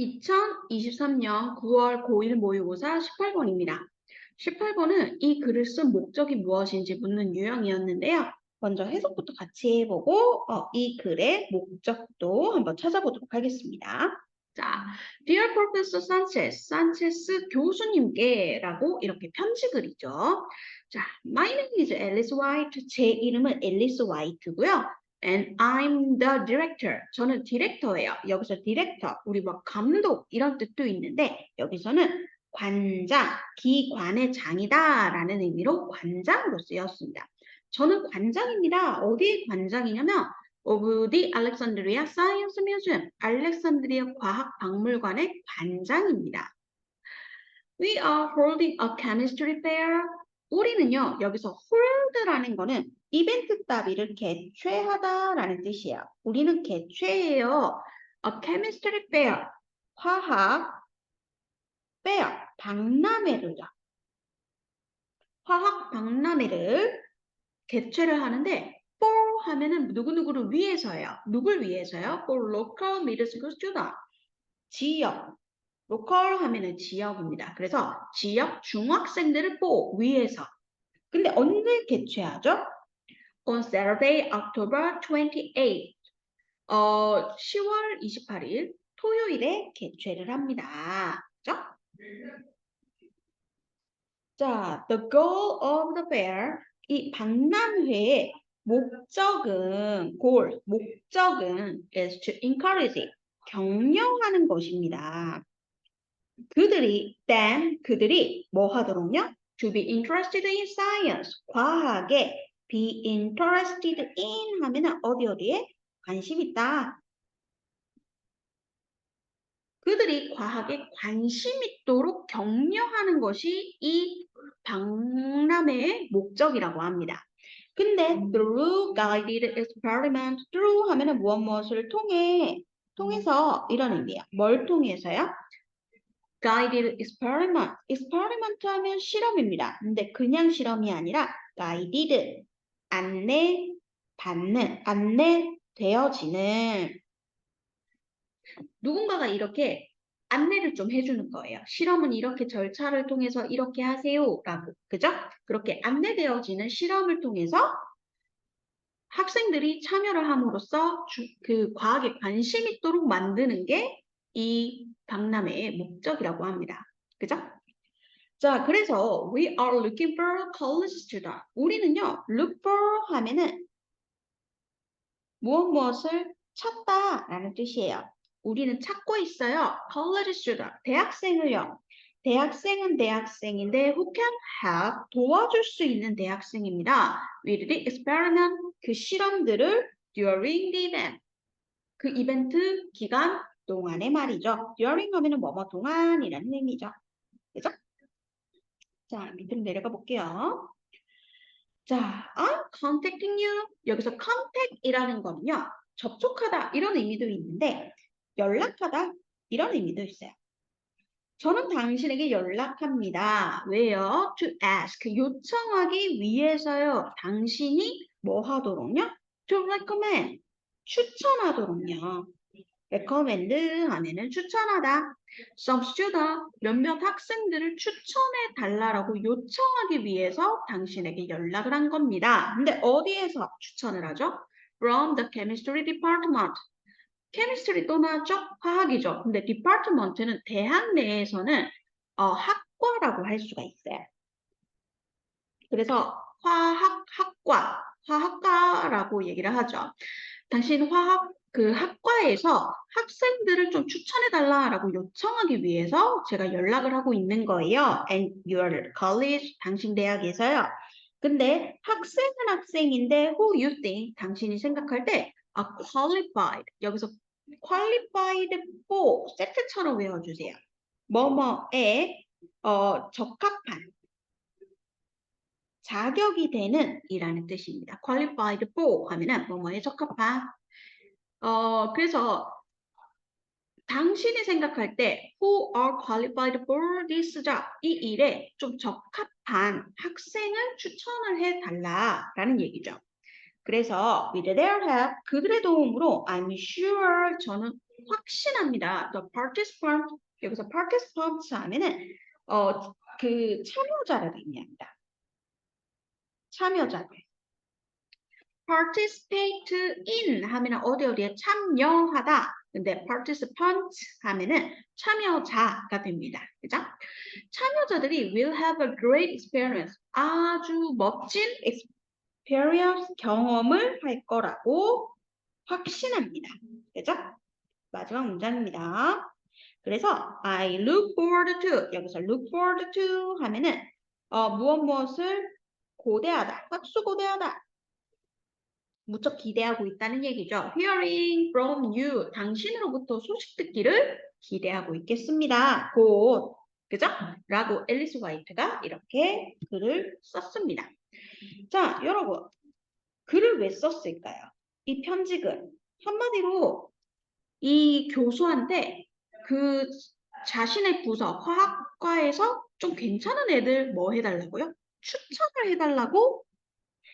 2023년 9월 고1 모의고사 18번입니다. 18번은 이 글을 쓴 목적이 무엇인지 묻는 유형이었는데요. 먼저 해석부터 같이 해보고 어, 이 글의 목적도 한번 찾아보도록 하겠습니다. 자, Dear Professor Sanchez, 산체스 교수님께 라고 이렇게 편지글이죠. 자, My name is Alice White. 제 이름은 앨리스 화이트고요. And I'm the director. 저는 디렉터예요. 여기서 디렉터, 우리 뭐 감독 이런 뜻도 있는데 여기서는 관장, 기관의 장이다 라는 의미로 관장으로 쓰였습니다. 저는 관장입니다. 어디의 관장이냐면 of the Alexandria Science Museum, 알렉산드리아 과학박물관의 관장입니다. We are holding a chemistry fair. 우리는요, 여기서 hold라는 거는 이벤트 따위를 개최하다라는 뜻이에요. 우리는 개최해요. A chemistry fair, 화학 fair, 박람회를요. 화학 박람회를 개최를 하는데 for 하면은 누구누구를 위해서예요. 누굴 위해서요? for local middle school student. 지역. local 하면은 지역입니다. 그래서 지역 중학생들을 for 위해서. 근데 언제 개최하죠? On Saturday, October 28. 어, 10월 28일 토요일에 개최를 합니다. 그죠? 자, the goal of the fair. 이 박람회의 목적은 goal, 목적은 is to encourage, 격려하는 것입니다. 그들이 then 그들이 뭐 하도록요? to be interested in science, 과학에 be interested in 하면은 어디 어디에 관심 있다. 그들이 과학에 관심 있도록 격려하는 것이 이 박람회의 목적이라고 합니다. 근데 through guided experiment, through 하면은 무엇 무엇을 통해 통해서 이런 의미예요. 뭘 통해서요? guided experiment. experiment 하면 실험입니다. 근데 그냥 실험이 아니라 guided 안내 받는 안내 되어지는 누군가가 이렇게 안내를 좀 해주는 거예요. 실험은 이렇게 절차를 통해서 이렇게 하세요라고 그죠? 그렇게 안내되어지는 실험을 통해서 학생들이 참여를 함으로써 주, 그 과학에 관심 있도록 만드는 게 이 박람회의 목적이라고 합니다. 그죠? 자, 그래서 we are looking for college student. 우리는요, look for 하면은 무엇 무엇을 찾다 라는 뜻이에요. 우리는 찾고 있어요. college student, 대학생을요. 대학생은 대학생인데 who can help, 도와줄 수 있는 대학생입니다. with the experiment, 그 실험들을 during the event, 그 이벤트 기간 동안의 말이죠. during 하면 은 뭐뭐 동안이라는 의미죠. 그죠? 자, 밑으로 내려가 볼게요. 자, I'm contacting you. 여기서 contact이라는 거는요. 접촉하다 이런 의미도 있는데 연락하다 이런 의미도 있어요. 저는 당신에게 연락합니다. 왜요? To ask, 요청하기 위해서요. 당신이 뭐 하도록요? To recommend, 추천하도록요. Recommend 하면은 추천하다. Some student, 몇몇 학생들을 추천해 달라고 요청하기 위해서 당신에게 연락을 한 겁니다. 근데 어디에서 추천을 하죠? From the chemistry department. 케미스트리 또 나왔죠? 화학이죠. 근데 디파트먼트는 대학 내에서는 어, 학과라고 할 수가 있어요. 그래서 화학학과, 화학과라고 얘기를 하죠. 당신 화학 그 학과에서 학생들을 좀 추천해 달라라고 요청하기 위해서 제가 연락을 하고 있는 거예요. And your college, 당신 대학에서요. 근데 학생은 학생인데 who you think 당신이 생각할 때 a qualified 여기서 qualified for 세트처럼 외워주세요. 뭐뭐에 어, 적합한 자격이 되는 이라는 뜻입니다. qualified for 하면은 뭐뭐에 적합한 어, 그래서 당신이 생각할 때 who are qualified for this job 이 일에 좀 적합한 학생을 추천을 해 달라라는 얘기죠. 그래서 with their help, 그들의 도움으로 I'm sure, 저는 확신합니다. The participant, 여기서 participants 하면은 어, 그 참여자를 의미합니다. 참여자들. Participate in 하면은 어디 어디에 참여하다. 근데 participant 하면은 참여자가 됩니다. 그죠? 참여자들이 will have a great experience. 아주 멋진 experience 경험을 할 거라고 확신합니다. 그죠? 마지막 문장입니다. 그래서 I look forward to 여기서 look forward to 하면은 어, 무엇 무엇을 고대하다, 학수고대하다 무척 기대하고 있다는 얘기죠. Hearing from you. 당신으로부터 소식 듣기를 기대하고 있겠습니다. 곧. 그죠? 라고 앨리스 화이트가 이렇게 글을 썼습니다. 자, 여러분. 글을 왜 썼을까요? 이 편지글. 한마디로 이 교수한테 그 자신의 부서, 화학과에서 좀 괜찮은 애들 뭐 해달라고요? 추천을 해달라고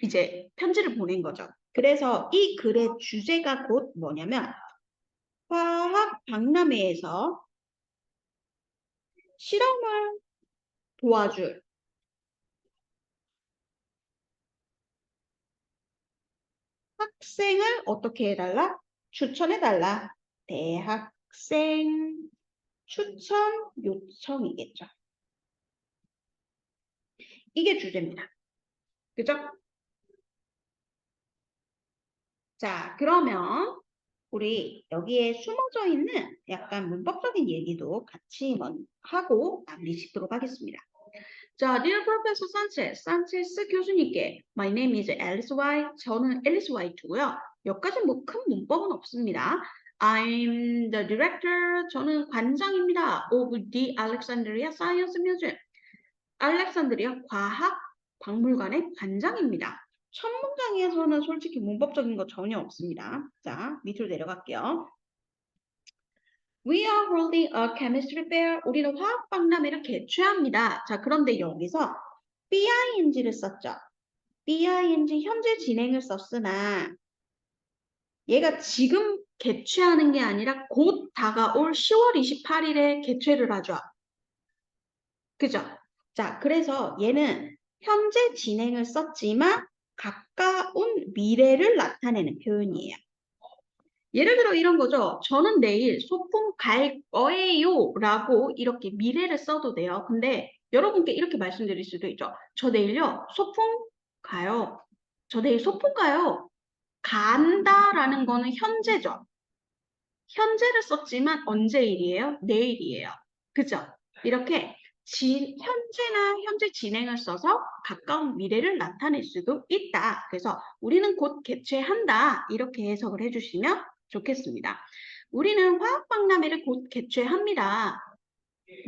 이제 편지를 보낸 거죠. 그래서 이 글의 주제가 곧 뭐냐면 화학 박람회에서 실험을 도와줄 학생을 어떻게 해달라? 추천해달라. 대학생 추천 요청이겠죠. 이게 주제입니다. 그죠? 자, 그러면 우리 여기에 숨어져 있는 약간 문법적인 얘기도 같이 하고 마무리 짓도록 하겠습니다. 자, Dear Professor Sanchez, 산체스 교수님께 My name is Alice White. 저는 앨리스 화이트고요. 여기까지 뭐 큰 문법은 없습니다. I'm the director. 저는 관장입니다. of the Alexandria Science Museum. 알렉산드리아 과학 박물관의 관장입니다. 첫 문장에서는 솔직히 문법적인 거 전혀 없습니다. 자, 밑으로 내려갈게요. We are holding a chemistry fair. 우리는 화학 박람회를 개최합니다. 자, 그런데 여기서 BING를 썼죠. BING 현재 진행을 썼으나 얘가 지금 개최하는 게 아니라 곧 다가올 10월 28일에 개최를 하죠. 그죠? 자, 그래서 얘는 현재 진행을 썼지만 가까운 미래를 나타내는 표현이에요. 예를 들어 이런 거죠. 저는 내일 소풍 갈 거예요 라고 이렇게 미래를 써도 돼요. 근데 여러분께 이렇게 말씀드릴 수도 있죠. 저 내일요 소풍 가요. 저 내일 소풍 가요. 간다라는 거는 현재죠. 현재를 썼지만 언제 일이에요? 내일이에요. 그죠? 이렇게 진, 현재나 현재 진행을 써서 가까운 미래를 나타낼 수도 있다. 그래서 우리는 곧 개최한다. 이렇게 해석을 해주시면 좋겠습니다. 우리는 화학박람회를 곧 개최합니다.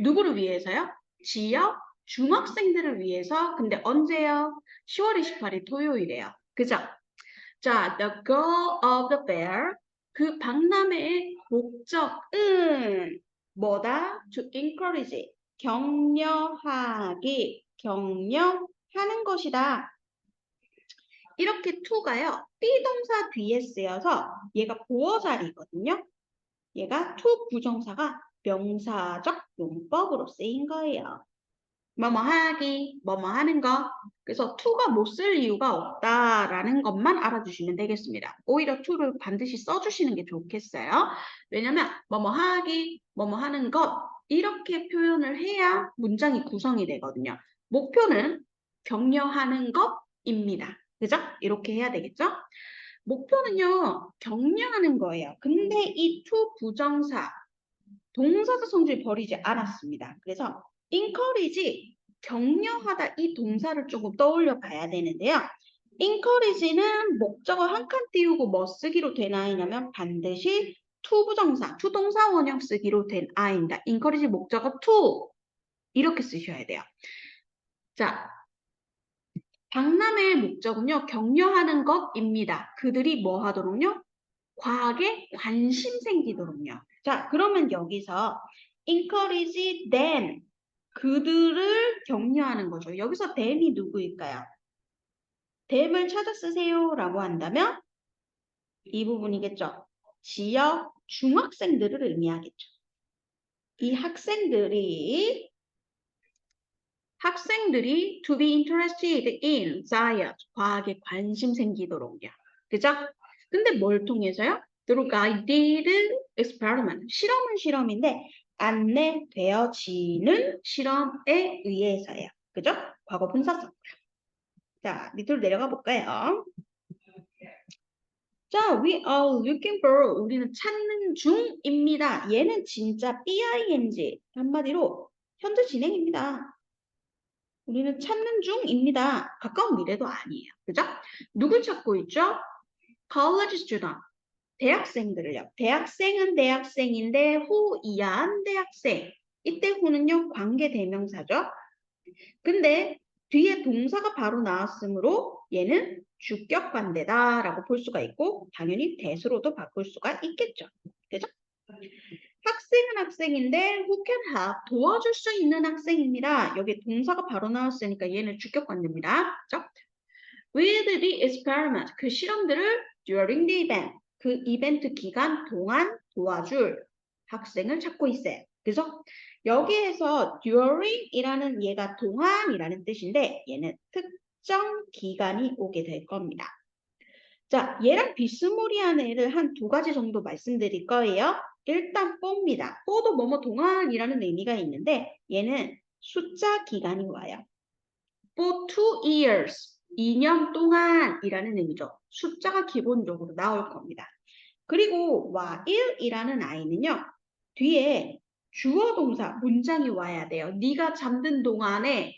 누구를 위해서요? 지역 중학생들을 위해서. 근데 언제요? 10월 28일 토요일이에요. 그죠? 자, the goal of the fair. 그 박람회의 목적은 뭐다? To encourage. 격려하기, 격려하는 것이다. 이렇게 to가요. 비동사 뒤에 쓰여서 얘가 보어자리거든요. 얘가 to 부정사가 명사적 용법으로 쓰인 거예요. 뭐뭐 하기, 뭐뭐 하는 거. 그래서 to가 못 쓸 이유가 없다라는 것만 알아주시면 되겠습니다. 오히려 to를 반드시 써주시는 게 좋겠어요. 왜냐면 뭐뭐 하기, 뭐뭐 하는 것 이렇게 표현을 해야 문장이 구성이 되거든요. 목표는 격려하는 것입니다. 그죠? 이렇게 해야 되겠죠? 목표는요, 격려하는 거예요. 근데 이 to 부정사, 동사자 성질 버리지 않았습니다. 그래서 encourage, 격려하다 이 동사를 조금 떠올려 봐야 되는데요. encourage는 목적어 한칸 띄우고 뭐 쓰기로 된 아이냐면 반드시 to 부정사, to 동사 원형 쓰기로 된 I입니다. encourage 목적어 to 이렇게 쓰셔야 돼요. 자, 박람회의 목적은요, 격려하는 것입니다. 그들이 뭐 하도록요? 과학에 관심 생기도록요. 자, 그러면 여기서 encourage them, 그들을 격려하는 거죠. 여기서 them이 누구일까요? 댐을 찾아 쓰세요 라고 한다면 이 부분이겠죠. 지역 중학생들을 의미하겠죠. 이 학생들이 학생들이 to be interested in science, 과학에 관심 생기도록요. 그죠? 근데 뭘 통해서요? through guided experiment. 실험은 실험인데 안내되어지는 실험에 의해서요. 그죠? 과거 분사성. 자, 밑으로 내려가 볼까요? 자, we are looking for 우리는 찾는 중입니다. 얘는 진짜 BING 한마디로 현재 진행입니다. 우리는 찾는 중입니다. 가까운 미래도 아니에요. 그죠? 누굴 찾고 있죠? college student. 대학생들을요. 대학생은 대학생인데 후이한 대학생. 이때 후는요 관계 대명사죠. 근데 뒤에 동사가 바로 나왔으므로 얘는 주격 관대다라고 볼 수가 있고 당연히 대수로도 바꿀 수가 있겠죠. 그죠? 학생은 학생인데 who can help 도와줄 수 있는 학생입니다. 여기 동사가 바로 나왔으니까 얘는 주격 관대입니다. 그죠? With the experiment 그 실험들을 during the event 그 이벤트 기간 동안 도와줄 학생을 찾고 있어요. 그래서 여기에서 during이라는 얘가 동안이라는 뜻인데 얘는 특정 기간이 오게 될 겁니다. 자, 얘랑 비스무리한 애를 한 두 가지 정도 말씀드릴 거예요. 일단 뽀입니다. 뽀도 뭐뭐 동안이라는 의미가 있는데 얘는 숫자 기간이 와요. for two years, 2년 동안이라는 의미죠. 숫자가 기본적으로 나올 겁니다. 그리고 while이라는 아이는요. 뒤에 주어 동사 문장이 와야 돼요. 네가 잠든 동안에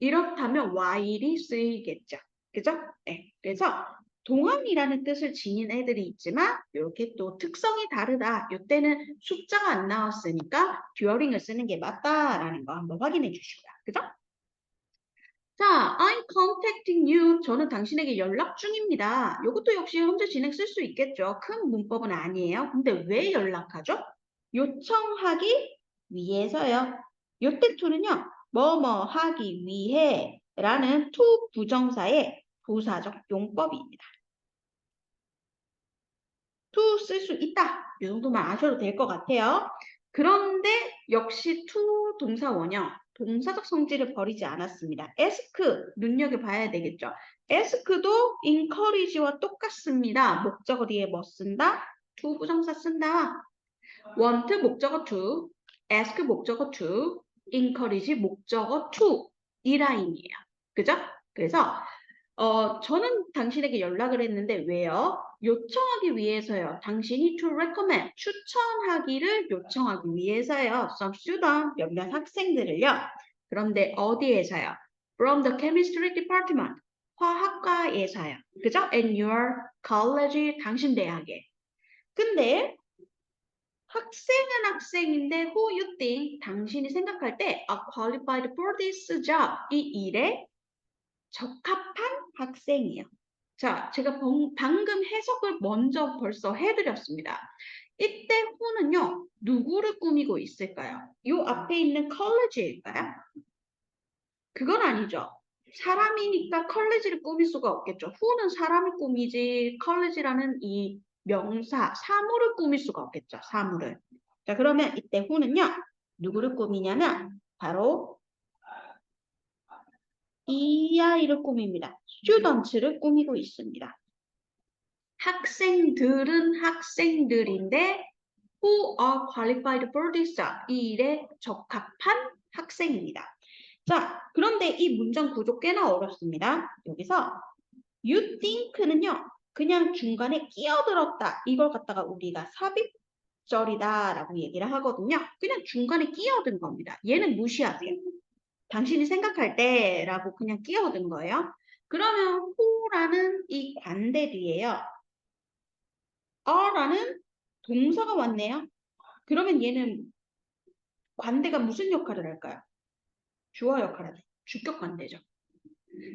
이렇다면 while이 쓰이겠죠. 그죠? 네. 그래서 동안이라는 뜻을 지닌 애들이 있지만 이렇게 또 특성이 다르다. 이때는 숫자가 안 나왔으니까 during을 쓰는 게 맞다라는 거 한번 확인해 주시고요. 그죠? 자, I'm contacting you. 저는 당신에게 연락 중입니다. 이것도 역시 현재 진행 쓸 수 있겠죠. 큰 문법은 아니에요. 근데 왜 연락하죠? 요청하기 위해서요. 요때 to는요. 뭐뭐 하기 위해 라는 to 부정사의 부사적 용법입니다. to 쓸 수 있다. 이 정도만 아셔도 될 것 같아요. 그런데 역시 to 동사 원형 동사적 성질을 버리지 않았습니다. ask 눈여겨봐야 되겠죠. ask도 encourage와 똑같습니다. 목적어 뒤에 뭐 쓴다? to 부정사 쓴다. want 목적어 to, ask 목적어 to, encourage 목적어 to 이 라인이에요. 그죠? 그래서 어, 저는 당신에게 연락을 했는데 왜요? 요청하기 위해서요. 당신이 to recommend, 추천하기를 요청하기 위해서요. Some student, 몇몇 학생들을요. 그런데 어디에서요? From the chemistry department, 화학과에서요. 그죠? And your college, 당신 대학에. 근데 학생은 학생인데 who you think, 당신이 생각할 때 are qualified for this job, 이 일에 적합한 학생이요. 자, 제가 방, 방금 해석을 먼저 벌써 해드렸습니다. 이때 후는요, 누구를 꾸미고 있을까요? 이 앞에 있는 컬리지일까요? 그건 아니죠. 사람이니까 컬리지를 꾸밀 수가 없겠죠. 후는 사람을 꾸미지 컬리지라는 이 명사, 사물을 꾸밀 수가 없겠죠. 사물을. 자, 그러면 이때 후는요, 누구를 꾸미냐면 바로 이 아이를 꾸밉니다. students를 꾸미고 있습니다. 학생들은 학생들인데 who are qualified for this 이 일에 적합한 학생입니다. 자, 그런데 이 문장 구조 꽤나 어렵습니다. 여기서 you think는요. 그냥 중간에 끼어들었다. 이걸 갖다가 우리가 삽입절이다 라고 얘기를 하거든요. 그냥 중간에 끼어든 겁니다. 얘는 무시하세요. 당신이 생각할 때라고 그냥 끼어든 거예요. 그러면 who라는 이 관대 뒤에요. are라는 동사가 왔네요. 그러면 얘는 관대가 무슨 역할을 할까요? 주어 역할을 해요. 주격 관대죠.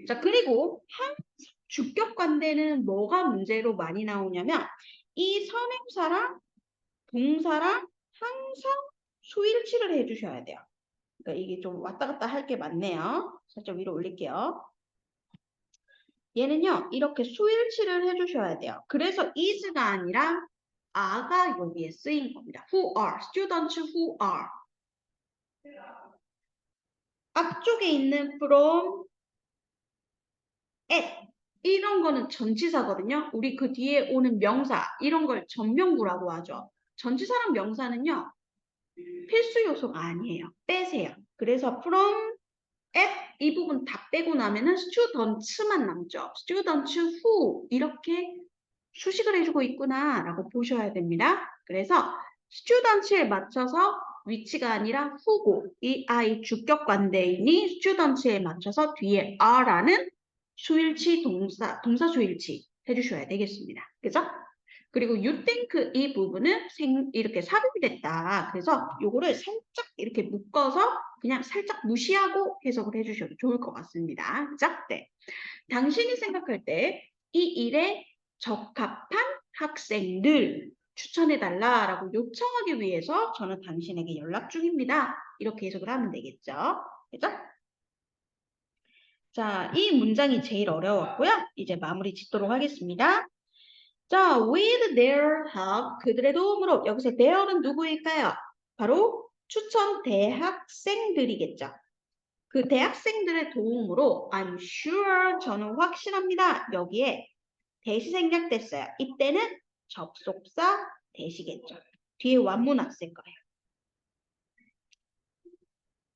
자, 그리고 한 주격 관대는 뭐가 문제로 많이 나오냐면 이 선행사랑 동사랑 항상 수일치를 해주셔야 돼요. 그러니까 이게 좀 왔다 갔다 할 게 많네요. 살짝 위로 올릴게요. 얘는요, 이렇게 수일치를 해주셔야 돼요. 그래서 is가 아니라 are가 여기에 쓰인 겁니다. who are, students who are. 앞쪽에 있는 from, at 이런 거는 전치사거든요. 우리 그 뒤에 오는 명사 이런 걸 전명구라고 하죠. 전치사랑 명사는요. 필수 요소가 아니에요. 빼세요. 그래서 from, at 이 부분 다 빼고 나면은 students만 남죠. students who 이렇게 수식을 해주고 있구나 라고 보셔야 됩니다. 그래서 students에 맞춰서 위치가 아니라 who고 이 아이 주격 관대인이 students에 맞춰서 뒤에 are라는 수일치 동사, 동사 수일치 해주셔야 되겠습니다. 그죠? 그리고 you think 이 부분은 생, 이렇게 삽입이 됐다. 그래서 요거를 살짝 이렇게 묶어서 그냥 살짝 무시하고 해석을 해주셔도 좋을 것 같습니다. 그죠? 네. 당신이 생각할 때 이 일에 적합한 학생들 추천해달라라고 요청하기 위해서 저는 당신에게 연락 중입니다. 이렇게 해석을 하면 되겠죠. 그죠? 자, 이 문장이 제일 어려웠고요. 이제 마무리 짓도록 하겠습니다. 자, with their help, 그들의 도움으로 여기서 their는 누구일까요? 바로 추천 대학생들이겠죠. 그 대학생들의 도움으로 I'm sure 저는 확실합니다. 여기에 대시 생략됐어요. 이때는 접속사 대시겠죠. 뒤에 완문 왔을 거예요.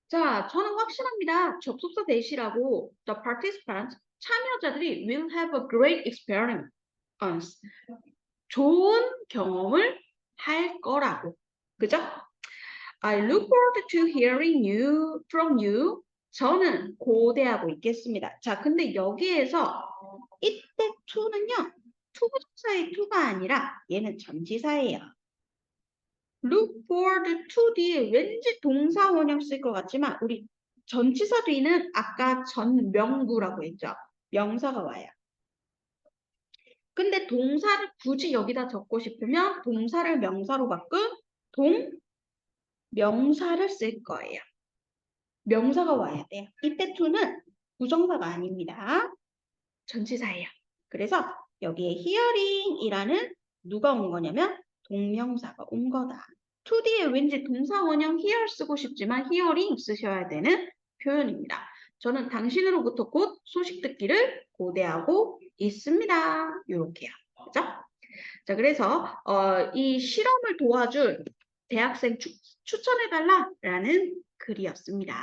자, 저는 확실합니다. 접속사 대시라고 the participants 참여자들이 will have a great experience. 좋은 경험을 할 거라고. 그죠? I look forward to hearing you from you. 저는 고대하고 있겠습니다. 자, 근데 여기에서 이때 to는요. 투부정사의 to가 아니라 얘는 전치사예요. look forward to 뒤에 왠지 동사 원형 쓸 것 같지만 우리 전치사 뒤는 아까 전명구라고 했죠. 명사가 와요. 근데 동사를 굳이 여기다 적고 싶으면 동사를 명사로 바꾼 동 명사를 쓸 거예요. 명사가 와야 돼요. 이때 to는 부정사가 아닙니다. 전치사예요. 그래서 여기에 hearing이라는 누가 온 거냐면 동명사가 온 거다. 2D에 왠지 동사 원형 hear 쓰고 싶지만 hearing 쓰셔야 되는 표현입니다. 저는 당신으로부터 곧 소식 듣기를 고대하고 있습니다. 이렇게요. 그죠? 자, 그래서 어, 이 실험을 도와줄 대학생 추, 추천해달라라는 글이었습니다.